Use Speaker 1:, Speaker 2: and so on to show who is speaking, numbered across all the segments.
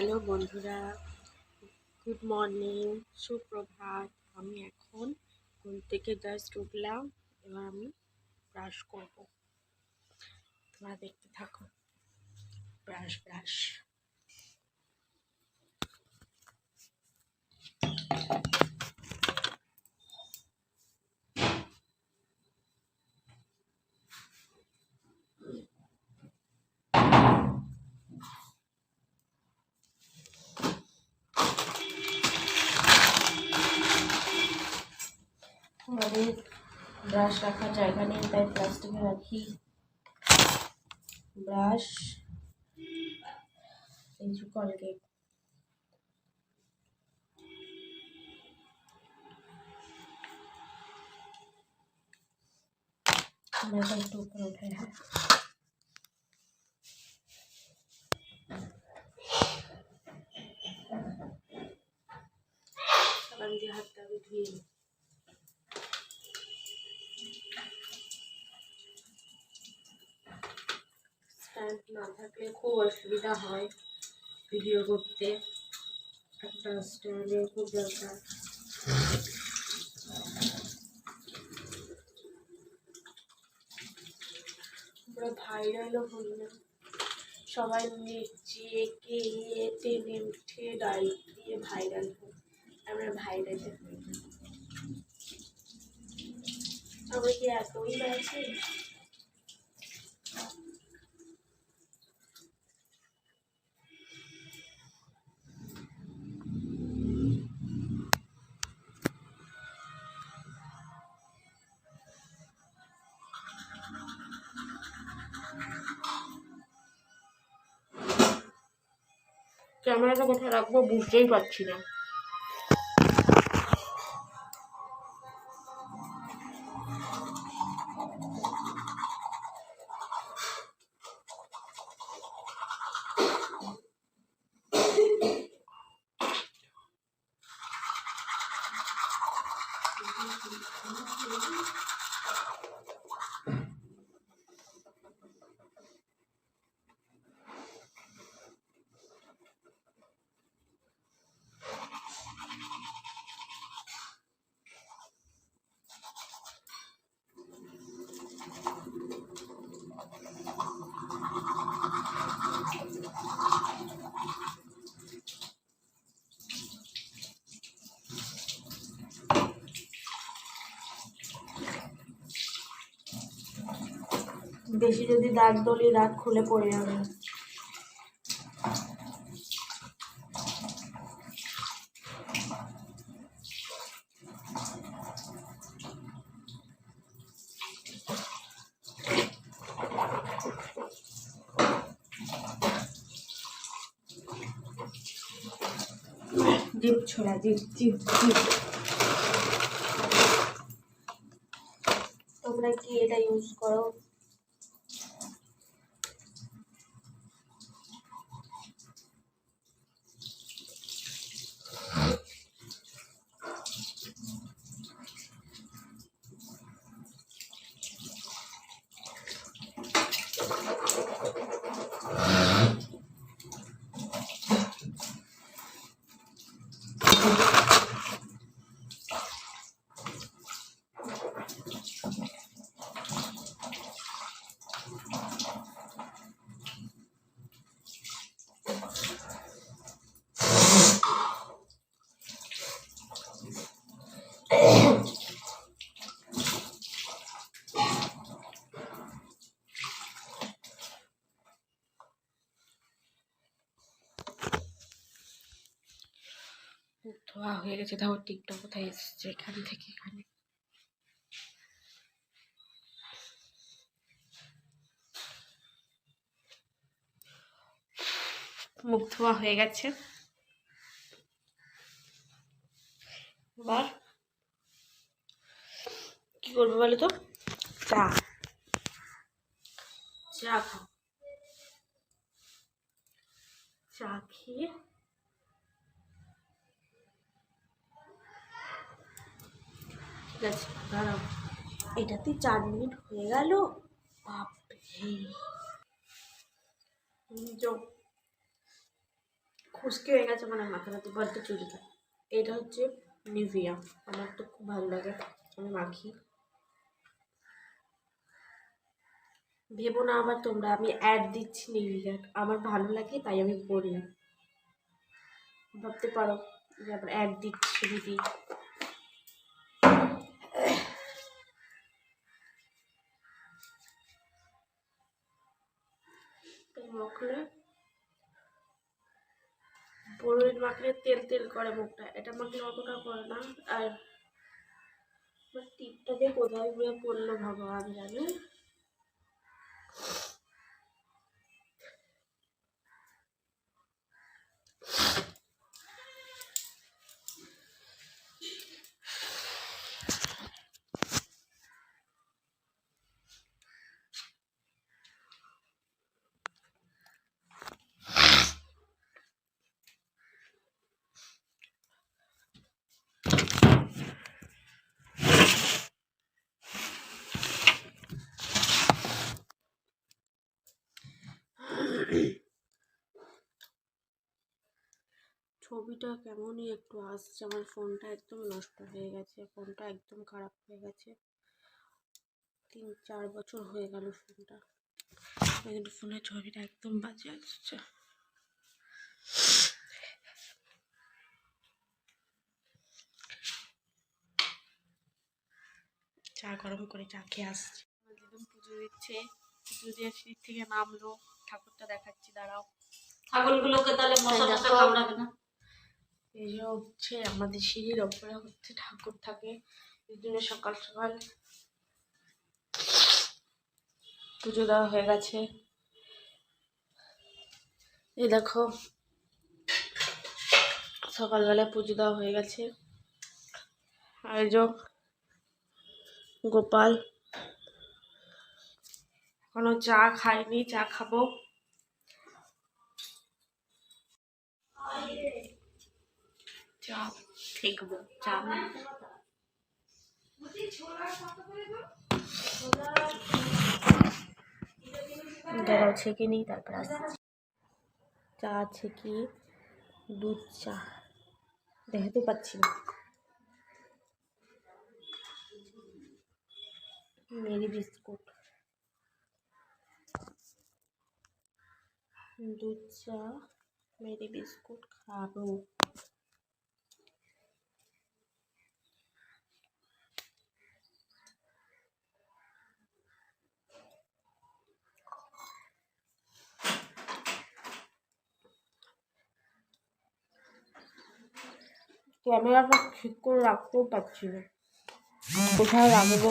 Speaker 1: Hello বন্ধুরা, good morning, সুপ্রভাত। আমি এখন ঘুম থেকে জাস্ট উঠলাম, এবার আমি ব্রাশ করব। তোমরা দেখতে থাকো ব্রাশ ব্রাশ আমাদের ব্রাশ রাখার জায়গা নেই তাই প্লাস্টিকে রাখি ব্রাশ এই যে কলগেট আমরা একটু উপরে উঠে হ্যাঁ সাবান দিয়ে হাতটা আমি ধুয়ে নিই স্ট্যান্ড না থাকলে খুব অসুবিধা হয় ভিডিও করতে। একটা স্ট্যান্ডের খুব দরকার। পুরো ভাইরালও হই না সবাই নেচে কে টেনে উঠে ডাইট দিয়ে ভাইরাল হই আমরা ভাইরালে হই। না আমরা কি এতই আছে ক্যামেরাটা কোথায় রাখব বুঝতেই পারছি না। বেশি যদি দাগ দলি, দাগ খুলে পড়ে যাবে। জিপ ছোড়া, জিপ তোমরা কি এটা ইউজ করো মুখ ধোয়া হয়ে গেছে। তাও টিকটা কোথায় এসেছে? এখান থেকে এখানে। মুখ ধোয়া হয়ে গেছে। এবার কি করবে বলো তো? চা। চা খাও চা খেয়ে ঠিক আছে, দাঁড়াও। এটাতে চার মিনিট হয়ে গেল। বাপরে। খুশকি হয়ে গেছে মানে মাথাটাতে বড্ড চুলটা। এটা হচ্ছে নিভিয়া। আমার তো খুব ভালো লাগে। আমি মাখি। ভেবো না আবার তোমরা, আমি অ্যাড দিচ্ছি নিভিয়ার আমার ভালো লাগে, তাই আমি বললাম। ভাবতে পারো যে আবার অ্যাড দিচ্ছি দিদি তো মাখলে বড়ির মাখলে তেল তেল করে মুখটা। এটা মাখলে অতটা করে না। আর টিপটা যে কোথায় গিয়ে পড়ল ভগবান জানে। ছবিটা কেমনই একটু আসছে আমার ফোনটা একদম নষ্ট হয়ে গেছে ফোনটা একদম খারাপ হয়ে গেছে। তিন চার বছর হয়ে গেল ফোনটা। কিন্তু ফোনের ছবিটা একদম বাজে আসছে। চা গরম করে চা খেয়ে আসছি। আমার দিদুন পুজো দিচ্ছে পুজো দিয়ে সিঁড়ি থেকে নামলো ঠাকুরটা দেখাচ্ছি দাঁড়াও।
Speaker 2: ছাগলগুলোকে তাহলে মশা টশা কামড়াবে না?
Speaker 1: এই হচ্ছে আমাদের সিঁড়ির ওপরে হচ্ছে ঠাকুর থাকে। এই জন্য সকাল সকাল পুজো দেওয়া হয়ে গেছে। এই দেখো সকালবেলায় পুজো দেওয়া হয়ে গেছে। এই গোপাল এখনও চা খাইনি চা খাব। চা খেকবো চা দাঁড়াও ছেঁকে নিই তারপর আসছি চা ছেঁকি দুধ চা দেখতে পাচ্ছি না মেরি বিস্কুট দুধ চা মেরি বিস্কুট খাব ক্যামেরাটা ঠিক করে রাখতেও পারছি না। কোথায় রাখব?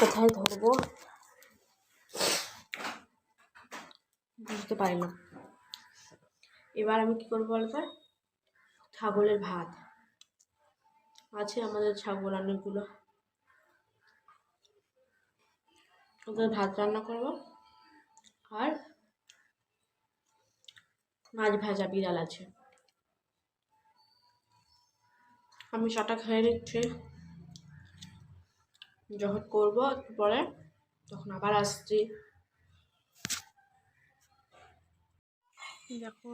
Speaker 1: কোথায় ধরবো? বুঝতে পারি না এবার আমি কি করব বলতো? ছাগলের ভাত। আছে আমাদের ছাগল অনেকগুলো। ওদের ভাত রান্না করব। আর মাছ ভাজা বিড়াল আছে। আমি চাটা খেয়ে নিচ্ছি যখন করব একটু পরে তখন আবার আসছি দেখো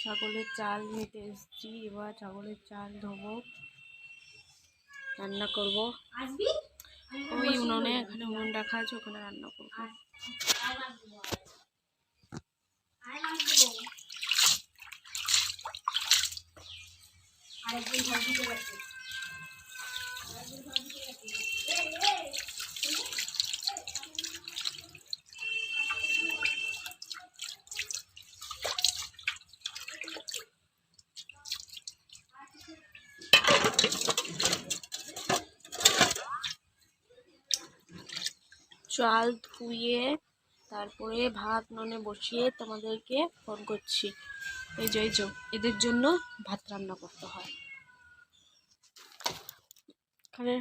Speaker 1: ছাগলের চাল নিতে এসছি এবার ছাগলের চাল ধোবো রান্না করব ওই উনুনে এখানে উনুন রাখা আছে ওখানে রান্না করব চাল ধুয়ে তারপরে ভাত ননে বসিয়ে তোমাদেরকে ফোন করছি। এই যে এই যে, এদের জন্য ভাত রান্না করতে হয়। এখানে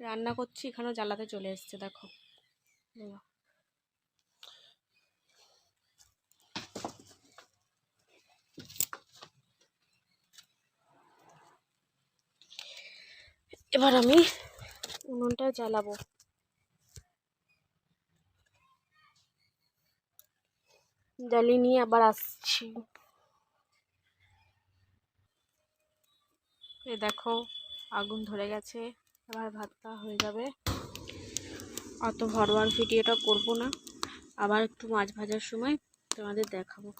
Speaker 1: রান্না করছি, এখানেও জ্বালাতে চলে এসছে, দেখো। এবার। আমি উনুনটা জ্বালাবো। জ্বালিয়ে নিয়ে আবার আসছি। এই দেখো, আগুন ধরে গেছে। এবার ভাতটা হয়ে যাবে। অত ভরওয়ার ভিডিওটা করব না। আবার একটু মাছ ভাজার সময় তোমাদের দেখাবো।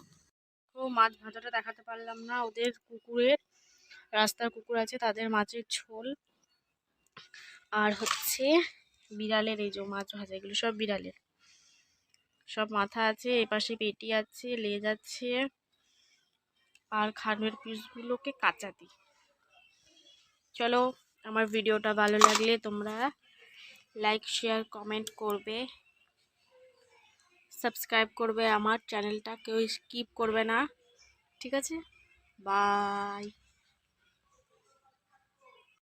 Speaker 1: তো মাছ ভাজাটা দেখাতে পারলাম না। ওদের কুকুরের, রাস্তার কুকুর আছে, তাদের মাছের ঝোল। আর হচ্ছে বিড়ালের, এই যে মাছ ভাজা, এগুলো সব বিড়ালের। সব মাথা আছে, এপাশে পেটি আছে, লেজ আছে। আর খানের পিসগুলোকে কাঁচা দিই। চলো আমার ভিডিওটা ভালো লাগলে তোমরা লাইক শেয়ার কমেন্ট করবে। সাবস্ক্রাইব করবে আমার চ্যানেলটা কেউ স্কিপ করবে না। ঠিক আছে? বাই